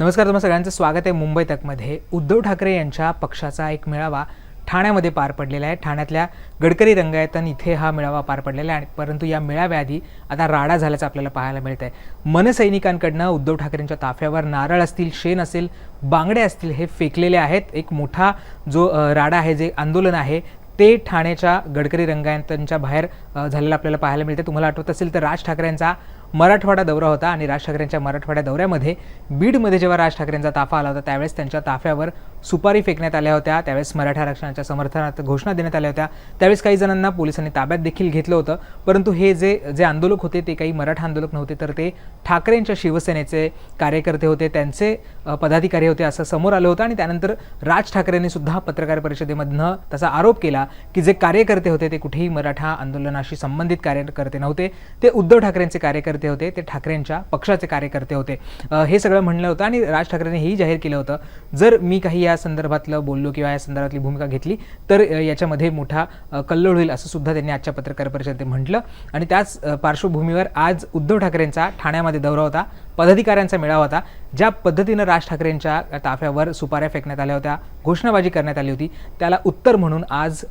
नमस्कार तुम्हा सगळ्यांचं स्वागत आहे मुंबई तकमध्ये. उद्धव ठाकरे यांच्या पक्षाचा एक मेळावा ठाण्यामध्ये पार पडलेला आहे. ठाण्यातल्या गडकरी रंगायतन इथे हा मेळावा पार पडलेला आहे. परंतु या मेळाव्याआधी आता राडा झाल्याचं आपल्याला पाहायला मिळत आहे मनसैनिकांकडनं उद्धव ठाकरेंच्या ताफ्यावर नारळ असतील शेण असेल बांगडे असतील हे फेकलेले आहेत. एक मोठा जो राडा आहे जे आंदोलन आहे ते ठाण्याच्या गडकरी रंगायतांच्या बाहेर झालेलं आपल्याला पाहायला मिळते तुम्हाला आठवत असेल तर राज ठाकरेंचा मराठवाडा दौरा होता आणि राज ठाकरेंच्या मराठवाड्या दौऱ्यामध्ये बीडमध्ये जेव्हा राज ठाकरेंचा ताफा आला होता त्यावेळेस त्यांच्या ताफ्यावर सुपारी फेकण्यात आल्या होत्या. त्यावेळेस मराठा आरक्षणाच्या समर्थनात घोषणा देण्यात आल्या होत्या. त्यावेळेस काही जणांना पोलिसांनी ताब्यात देखील घेतलं होतं. परंतु हे जे जे आंदोलक होते ते काही मराठा आंदोलक नव्हते तर ते ठाकरेंच्या शिवसेनेचे कार्यकर्ते होते. त्यांचे पदाधिकारी होते असं समोर आलं होतं आणि त्यानंतर राज ठाकरेंनी सुद्धा पत्रकार परिषदेमधनं त्याचा आरोप केला की जे कार्यकर्ते होते ते कुठेही मराठा आंदोलनाशी संबंधित कार्यकर्ते नव्हते. ते उद्धव ठाकरेंचे कार्यकर्ते होते ते ठाकरेंच्या पक्षाचे कार्यकर्ते होते. हे सगळं म्हणलं होतं आणि राज ठाकरेंनी हेही जाहीर केलं होतं. जर मी काही या संदर्भातलं बोललो किंवा या संदर्भातली भूमिका घेतली तर याच्यामध्ये मोठा कल्लोळ होईल असं सुद्धा त्यांनी आजच्या पत्रकार परिषदेत म्हटलं. आणि त्याच पार्श्वभूमीवर आज उद्धव ठाकरेंचा ठाण्यामध्ये दौरा होता. पदाधिकाऱ्यांचा मेळावा होता ज्या पद्धतीनं राज ठाकरेंच्या ताफ्यावर सुपाऱ्या फेकण्यात आल्या होत्या घोषणाबाजी करण्यात आली होती त्याला उत्तर म्हणून आज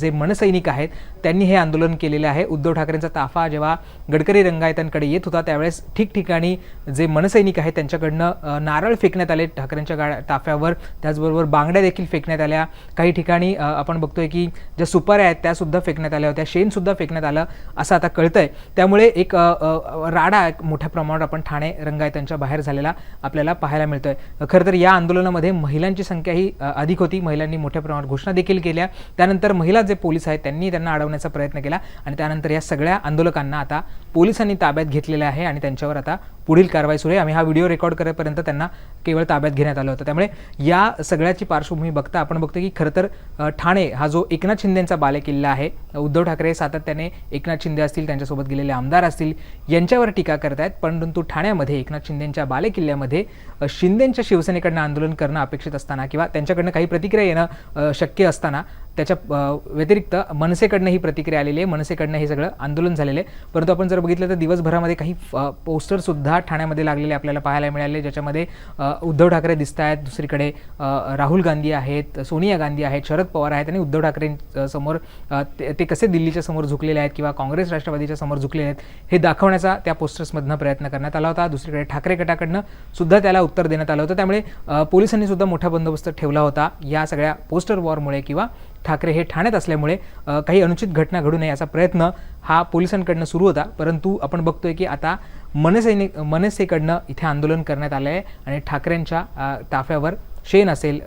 जे मनसैनिक आहेत त्यांनी हे आंदोलन केलेलं आहे. उद्धव ठाकरेंचा ताफा जेव्हा गडकरी रंगायतांकडे येत होता त्यावेळेस ठिकठिकाणी जे मनसैनिक आहेत त्यांच्याकडनं नारळ फेकण्यात आले ठाकरेंच्या गा ताफ्यावर. त्याचबरोबर बांगड्या देखील फेकण्यात आल्या. काही ठिकाणी आपण बघतोय की ज्या सुपाऱ्या आहेत त्यासुद्धा फेकण्यात आल्या होत्या. शेणसुद्धा फेकण्यात आलं असं आता कळतंय. त्यामुळे एक राडा मोठ्या प्रमाणावर आपण ठाणे त्यांच्या बाहेर झालेला आपल्याला पाहायला मिळतोय. खरं तर या आंदोलनामध्ये महिलांची संख्या ही अधिक होती. महिलांनी मोठ्या प्रमाणात घोषणा देखील केल्या. त्यानंतर महिला जे पोलीस आहेत त्यांनी त्यांना अडवण्याचा प्रयत्न केला आणि त्यानंतर या सगळ्या आंदोलकांना आता पोलिसांनी ताब्यात घेतलेलं आहे आणि त्यांच्यावर आता पुढील कारवाई सुरू आहे. आम्ही हा व्हिडिओ रेकॉर्ड करेपर्यंत त्यांना केवळ ताब्यात घेण्यात आलं होतं. त्यामुळे या सगळ्याची पार्श्वभूमी बघता आपण बघतो की खरं तर ठाणे हा जो एकनाथ शिंदेचा बालेकिल्ला आहे उद्धव ठाकरे सातत्याने एकनाथ शिंदे असतील त्यांच्यासोबत गेलेले आमदार असतील यांच्यावर टीका करत आहेत परंतु ठाण्यामध्ये एकनाथ शिंदेंच्या बालेकिल्ल्यामध्ये शिंदेंच्या शिवसेनेकडनं आंदोलन करणं अपेक्षित असताना किंवा त्यांच्याकडनं काही प्रतिक्रिया येणं शक्य असताना त्याच्या व्यतिरिक्त मनसेकडनं ही प्रतिक्रिया आलेली आहे. मनसेकडनं हे सगळं आंदोलन झालेलं आहे. परंतु आपण जर बघितलं तर दिवसभरामध्ये काही पोस्टरसुद्धा ठाण्यामध्ये लागलेले आपल्याला पाहायला मिळाले ज्याच्यामध्ये उद्धव ठाकरे दिसत आहेत. दुसरीकडे राहुल गांधी आहेत सोनिया गांधी आहेत शरद पवार आहेत आणि उद्धव ठाकरे समोर ते ते कसे दिल्लीच्या समोर झुकलेले आहेत किंवा काँग्रेस राष्ट्रवादीच्या समोर झुकलेले आहेत हे दाखवण्याचा त्या पोस्टर्समधनं प्रयत्न करण्यात आला होता. दुसरीकडे ठाकरे गटाकडनं सुद्धा त्याला उत्तर देण्यात आलं होतं. त्यामुळे पोलिसांनी सुद्धा मोठा बंदोबस्त ठेवला होता. या सगळ्या पोस्टर वॉरमुळे किंवा ठाकरे हे ठाण्यात असल्यामुळे काही अनुचित घटना घडू नये याचा प्रयत्न हा पोलिसांकडनं सुरू होता. परंतु आपण बघतोय की आता मनसैनिक मनसेकडनं इथे आंदोलन करण्यात आलं आहे आणि ठाकरेंच्या ताफ्यावर शेण असेल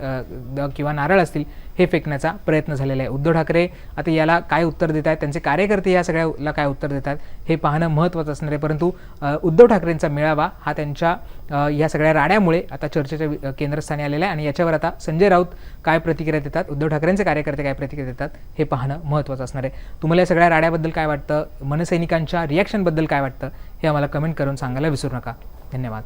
किंवा नारळ असतील हे फेकण्याचा प्रयत्न झालेला आहे. उद्धव ठाकरे आता याला काय उत्तर देत आहेत? त्यांचे कार्यकर्ते या सगळ्याला काय उत्तर देतात हे पाहणं महत्त्वाचं असणार आहे. परंतु उद्धव ठाकरेंचा मेळावा हा त्यांच्या या सगळ्या राड्यामुळे आता चर्चेच्या केंद्रस्थानी आलेला आहे. आणि याच्यावर आता संजय राऊत काय प्रतिक्रिया देतात? उद्धव ठाकरेंचे कार्यकर्ते काय प्रतिक्रिया देतात? हे पाहणं महत्त्वाचं असणार आहे. तुम्हाला या सगळ्या राड्याबद्दल काय वाटतं? मनसैनिकांच्या रिॲक्शनबद्दल काय वाटतं? हे आम्हाला कमेंट करून सांगायला विसरू नका. धन्यवाद.